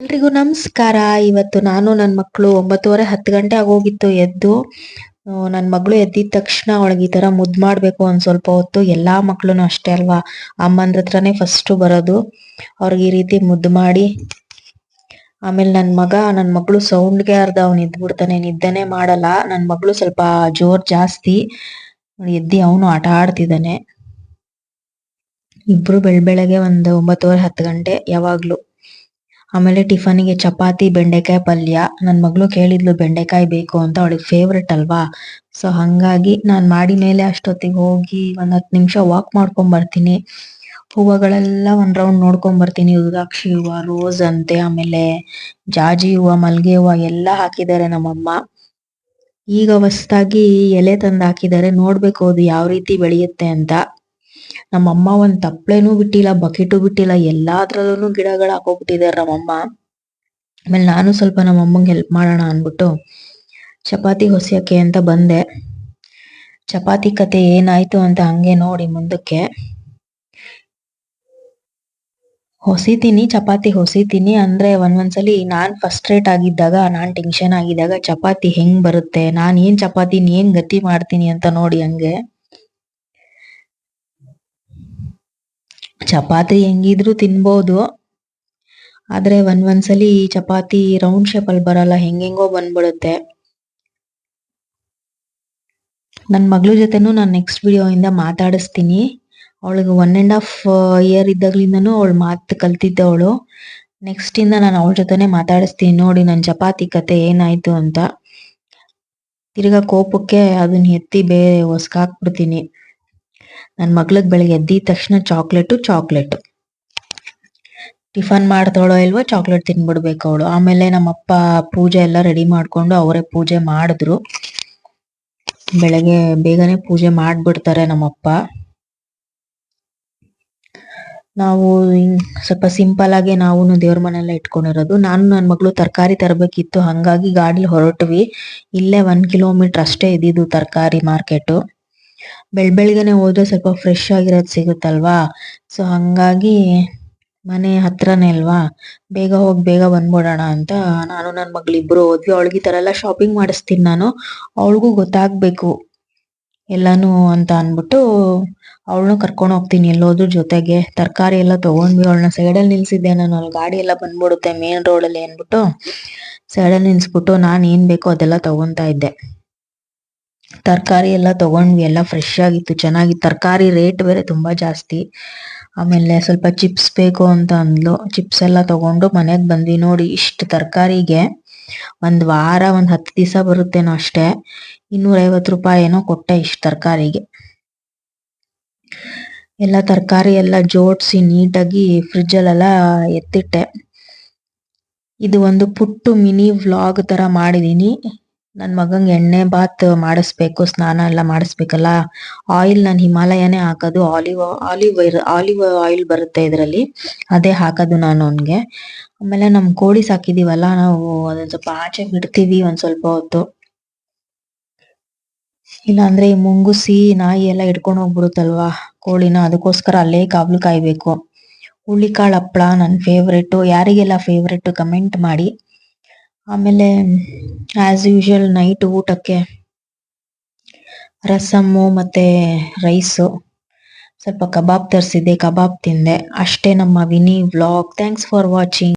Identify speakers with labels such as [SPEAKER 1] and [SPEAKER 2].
[SPEAKER 1] ಎಲ್ರಿಗೂ ನಮಸ್ಕಾರ. ಇವತ್ತು ನಾನು ನನ್ನ ಮಕ್ಕಳು ಒಂಬತ್ತುವರೆ ಹತ್ತು ಗಂಟೆ ಆಗೋಗಿತ್ತು ಎದ್ದು. ನನ್ನ ಮಗಳು ಎದ್ದಿದ ತಕ್ಷಣ ಅವಳಿಗೆ ಈ ತರ ಮುದ್ದು ಮಾಡಬೇಕು ಒಂದ್ ಸ್ವಲ್ಪ ಹೊತ್ತು. ಎಲ್ಲಾ ಮಕ್ಳುನು ಅಷ್ಟೇ ಅಲ್ವಾ? ಅಮ್ಮಂದ್ರ ಹತ್ರನೇ ಫಸ್ಟ್ ಬರೋದು. ಅವ್ರಿಗೆ ಈ ರೀತಿ ಮುದ್ದು ಮಾಡಿ. ಆಮೇಲೆ ನನ್ನ ಮಗ ನನ್ನ ಮಗಳು ಸೌಂಡ್ಗೆ ಅರ್ಧ ಅವ್ನು ಎದ್ಬಿಡ್ತಾನೆ. ನಿದ್ದೆನೆ ಮಾಡಲ್ಲ. ನನ್ನ ಮಗಳು ಸ್ವಲ್ಪ ಜೋರ್ ಜಾಸ್ತಿ. ಎದ್ದಿ ಅವನು ಆಟ ಆಡ್ತಿದ್ದಾನೆ. ಇಬ್ರು ಬೆಳ್ ಬೆಳಗ್ಗೆ ಒಂದು ಒಂಬತ್ತುವರೆ ಹತ್ತು ಗಂಟೆ ಯಾವಾಗ್ಲೂ. ಆಮೇಲೆ ಟಿಫನ್ಗೆ ಚಪಾತಿ, ಬೆಂಡೆಕಾಯಿ ಪಲ್ಯ. ನನ್ ಮಗಳು ಕೇಳಿದ್ಲು, ಬೆಂಡೆಕಾಯಿ ಬೇಕು ಅಂತ ಅವಳಿಗೆ ಫೇವ್ರೆಟ್ ಅಲ್ವಾ? ಸೊ ಹಂಗಾಗಿ ನಾನ್ ಮಾಡಿ ಮೇಲೆ ಅಷ್ಟೊತ್ತಿಗೆ ಹೋಗಿ ಒಂದ್ ಹತ್ತು ನಿಮಿಷ ವಾಕ್ ಮಾಡ್ಕೊಂಡ್ ಬರ್ತೀನಿ. ಹೂವಗಳೆಲ್ಲ ಒಂದ್ ರೌಂಡ್ ನೋಡ್ಕೊಂಡ್ ಬರ್ತೀನಿ. ರುದ್ರಾಕ್ಷಿ ಹೂವ ರೋಸ್ ಅಂತೆ, ಆಮೇಲೆ ಜಾಜಿ ಹೂವ, ಮಲ್ಗೆ ಹೂವ ಎಲ್ಲಾ ಹಾಕಿದ್ದಾರೆ ನಮ್ಮಮ್ಮ. ಈಗ ಹೊಸದಾಗಿ ಎಲೆ ತಂದ್ ಹಾಕಿದ್ದಾರೆ. ನೋಡ್ಬೇಕು ಅದು ಯಾವ ರೀತಿ ಬೆಳೆಯುತ್ತೆ ಅಂತ. ನಮ್ಮಮ್ಮ ಒಂದ್ ತಪ್ಲೆನೂ ಬಿಟ್ಟಿಲ್ಲ, ಬಕೆಟು ಬಿಟ್ಟಿಲ್ಲ ಎಲ್ಲಾದ್ರಲ್ಲೂ ಗಿಡಗಳು ನಮ್ಮ ನಮ್ಮಮ್ಮ ಆಮೇಲೆ ನಾನು ಸ್ವಲ್ಪ ನಮ್ಮಮ್ಮಂಗೆ ಹೆಲ್ಪ್ ಮಾಡೋಣ ಅನ್ಬಿಟ್ಟು ಚಪಾತಿ ಹೊಸಿಯಕ್ಕೆ ಅಂತ ಬಂದೆ. ಚಪಾತಿ ಕತೆ ಏನಾಯ್ತು ಅಂತ ಹಂಗೆ ನೋಡಿ ಮುಂದಕ್ಕೆ. ಹೊಸಿತೀನಿ, ಚಪಾತಿ ಹೊಸಿತೀನಿ ಅಂದ್ರೆ ಒಂದೊಂದ್ಸಲಿ ನಾನ್ ಫಸ್ಟ್ ರೇಟ್ ಆಗಿದ್ದಾಗ, ನಾನ್ ಟೆನ್ಷನ್ ಆಗಿದ್ದಾಗ ಚಪಾತಿ ಹೆಂಗ್ ಬರುತ್ತೆ, ನಾನ್ ಏನ್ ಚಪಾತಿ ಏನ್ ಗತಿ ಮಾಡ್ತೀನಿ ಅಂತ ನೋಡಿ ಹಂಗೆ. ಚಪಾತಿ ಹೆಂಗಿದ್ರು ತಿನ್ಬೋದು. ಆದ್ರೆ ಒಂದ್ ಒಂದ್ಸಲಿ ಚಪಾತಿ ರೌಂಡ್ ಶೇಪ್ ಅಲ್ಲಿ ಬರಲ್ಲ, ಹೆಂಗೆಂಗೋ ಬಂದ್ಬಿಡುತ್ತೆ. ನನ್ ಮಗಳ ಜೊತೆನೂ ನಾನು ನೆಕ್ಸ್ಟ್ ವಿಡಿಯೋ ಇಂದ ಮಾತಾಡಿಸ್ತೀನಿ. ಅವಳಿಗೆ ಒನ್ ಅಂಡ್ ಹಾಫ್ ಇಯರ್ ಇದ್ದಾಗ್ಲಿಂದನೂ ಅವಳು ಮಾತು ಕಲ್ತಿದ್ದವಳು ನೆಕ್ಸ್ಟ್ ಇಂದ ನಾನು ಅವಳ ಜೊತೆನೆ ಮಾತಾಡಿಸ್ತೀನಿ. ನೋಡಿ ನನ್ನ ಚಪಾತಿ ಕತೆ ಏನಾಯ್ತು ಅಂತ. ತಿರ್ಗಾ ಕೋಪಕ್ಕೆ ಅದನ್ನ ಎತ್ತಿ ಬೇರೆ ಹೊಸ್ಕಾಕ್ಬಿಡ್ತೀನಿ ನನ್ ಮಗ್ಳಿಗೆ ಬೆಳಿಗ್ಗೆ ಎದ್ದಿದ ತಕ್ಷಣ ಚಾಕ್ಲೇಟು ಚಾಕ್ಲೇಟು ಟಿಫನ್ ಮಾಡ್ತಾಳೋ ಇಲ್ವೋ ಚಾಕ್ಲೇಟ್ ತಿನ್ಬಿಡ್ಬೇಕು ಅವಳು. ಆಮೇಲೆ ನಮ್ಮಪ್ಪ ಪೂಜೆ ಎಲ್ಲ ರೆಡಿ ಮಾಡ್ಕೊಂಡು ಅವರೇ ಪೂಜೆ ಮಾಡಿದ್ರು. ಬೆಳಗ್ಗೆ ಬೇಗನೆ ಪೂಜೆ ಮಾಡ್ಬಿಡ್ತಾರೆ ನಮ್ಮಪ್ಪ. ನಾವು ಸ್ವಲ್ಪ ಸಿಂಪಲ್ ಆಗಿ ನಾವು ದೇವ್ರ ಮನೆಯಲ್ಲ ಇಟ್ಕೊಂಡಿರೋದು. ನಾನು ನನ್ನ ಮಗಳು ತರಕಾರಿ ತರಬೇಕಿತ್ತು. ಹಂಗಾಗಿ ಗಾಡಿಲಿ ಹೊರಟ್ವಿ. ಇಲ್ಲೇ ಒಂದ್ ಕಿಲೋಮೀಟರ್ ಅಷ್ಟೇ ಇದ್ದಿದ್ದು ತರಕಾರಿ ಮಾರ್ಕೆಟ್ ಬೆಳ್, ಬೆಳಗ್ಗೆನೆ ಹೋದ್ರೆ ಸ್ವಲ್ಪ ಫ್ರೆಶ್ ಆಗಿರೋದು ಸಿಗುತ್ತಲ್ವಾ? ಸೊ ಹಂಗಾಗಿ ಮನೆ ಹತ್ರನೇ ಅಲ್ವಾ? ಬೇಗ ಹೋಗಿ, ಬೇಗ ಬಂದ್ಬಿಡೋಣ ಅಂತ ನಾನು ನನ್ನ ಮಗಳಿಬ್ರು ಹೋದ್ವಿ. ಅವಳಿಗೆ ಈ ಥರ ಎಲ್ಲ ಶಾಪಿಂಗ್ ಮಾಡಿಸ್ತೀನಿ ನಾನು. ಅವಳಿಗೂ ಗೊತ್ತಾಗ್ಬೇಕು ಎಲ್ಲಾನು ಅಂತ ಅನ್ಬಿಟ್ಟು ಅವಳನ್ನು ಕರ್ಕೊಂಡು ಹೋಗ್ತೀನಿ ಎಲ್ಲೋದ್ರ ಜೊತೆಗೆ. ತರಕಾರಿ ಎಲ್ಲ ತಗೊಂಡ್ವಿ. ಅವಳನ್ನ ಸೈಡಲ್ಲಿ ನಿಲ್ಸಿದ್ದೆ ನಾನು. ಅಲ್ಲಿ ಗಾಡಿ ಎಲ್ಲ ಬಂದ್ಬಿಡುತ್ತೆ ಮೇನ್ ರೋಡಲ್ಲಿ ಅಂದ್ಬಿಟ್ಟು ಅನ್ಬಿಟ್ಟು ಸೈಡ್ ಅಲ್ಲಿ ನಿಲ್ಸ್ಬಿಟ್ಟು ನಾನು ಏನ್ ಬೇಕೋ ಅದೆಲ್ಲ ತಗೊಂತಾ ಇದ್ದೆ. ತರಕಾರಿ ಎಲ್ಲ ತಗೊಂಡ್ವಿ, ಎಲ್ಲ ಫ್ರೆಶ್ ಆಗಿತ್ತು, ಚೆನ್ನಾಗಿತ್ತು. ತರಕಾರಿ ರೇಟ್ ಬೇರೆ ತುಂಬಾ ಜಾಸ್ತಿ. ಆಮೇಲೆ ಸ್ವಲ್ಪ ಚಿಪ್ಸ್ ಬೇಕು ಅಂತ ಅಂದ್ಲು. ಚಿಪ್ಸ್ ಎಲ್ಲ ತಗೊಂಡು ಮನೆಗೆ ಬಂದ್ವಿ. ನೋಡಿ, ಇಷ್ಟು ತರಕಾರಿಗೆ ಒಂದ್ ವಾರ, ಒಂದ್ ಹತ್ತು ದಿವಸ ಬರುತ್ತೇನೋ ಅಷ್ಟೇ. ಇನ್ನೂರ ಐವತ್ತು ರೂಪಾಯಿ ಏನೋ ಕೊಟ್ಟೆ ಇಷ್ಟು ತರಕಾರಿಗೆ. ಎಲ್ಲ ತರಕಾರಿ ಎಲ್ಲ ಜೋಡಿಸಿ ನೀಟಾಗಿ ಫ್ರಿಡ್ಜ್ ಅಲ್ಲೆಲ್ಲ ಎತ್ತಿಟ್ಟೆ. ಇದು ಒಂದು ಪುಟ್ಟು ಮಿನಿ ವ್ಲಾಗ್ ತರ ಮಾಡಿದೀನಿ. ನನ್ ಮಗಂಗೆ ಎಣ್ಣೆ ಬಾತ್ ಮಾಡಿಸ್ಬೇಕು, ಸ್ನಾನ ಎಲ್ಲ ಮಾಡಿಸ್ಬೇಕಲ್ಲ? ಆಯಿಲ್ ನಾನು ಹಿಮಾಲಯನೇ ಹಾಕೋದು, ಆಲಿವ್ ಆಲಿವ್ ಆಲಿವ್ ಆಯಿಲ್ ಬರುತ್ತೆ ಇದರಲ್ಲಿ. ಅದೇ ಹಾಕೋದು ನಾನು ಅವನ್ಗೆ. ಆಮೇಲೆ ನಮ್ ಕೋಳಿ ಸಾಕಿದೀವಲ್ಲ, ನಾವು ಅದನ್ನ ಸ್ವಲ್ಪ ಆಚೆ ಬಿಡ್ತೀವಿ ಒಂದ್ ಸ್ವಲ್ಪ ಹೊತ್ತು. ಇಲ್ಲಾಂದ್ರೆ ಈ ಮುಂಗುಸಿ, ನಾಯಿ ಎಲ್ಲ ಇಟ್ಕೊಂಡು ಹೋಗ್ಬಿಡುತ್ತಲ್ವಾ ಕೋಳಿನ? ಅದಕ್ಕೋಸ್ಕರ ಅಲ್ಲೇ ಕಾವಲು ಕಾಯ್ಬೇಕು. ಹುಳಿಕಾಳು ಹಪ್ಪಳ ನನ್ ಫೇವ್ರೇಟು ಯಾರಿಗೆಲ್ಲ ಫೇವ್ರೇಟ್ ಕಮೆಂಟ್ ಮಾಡಿ? ಆಮೇಲೆ ಆಸ್ ಯೂಶುವಲ್ ನೈಟ್ ಊಟಕ್ಕೆ ರಸಮ್ಮು ಮತ್ತೆ ರೈಸು ಸ್ವಲ್ಪ ಕಬಾಬ್ ತರಿಸಿದ್ದೆ, ಕಬಾಬ್ ತಿಂದೆ. ಅಷ್ಟೇ ನಮ್ಮ Vini vlog thanks for watching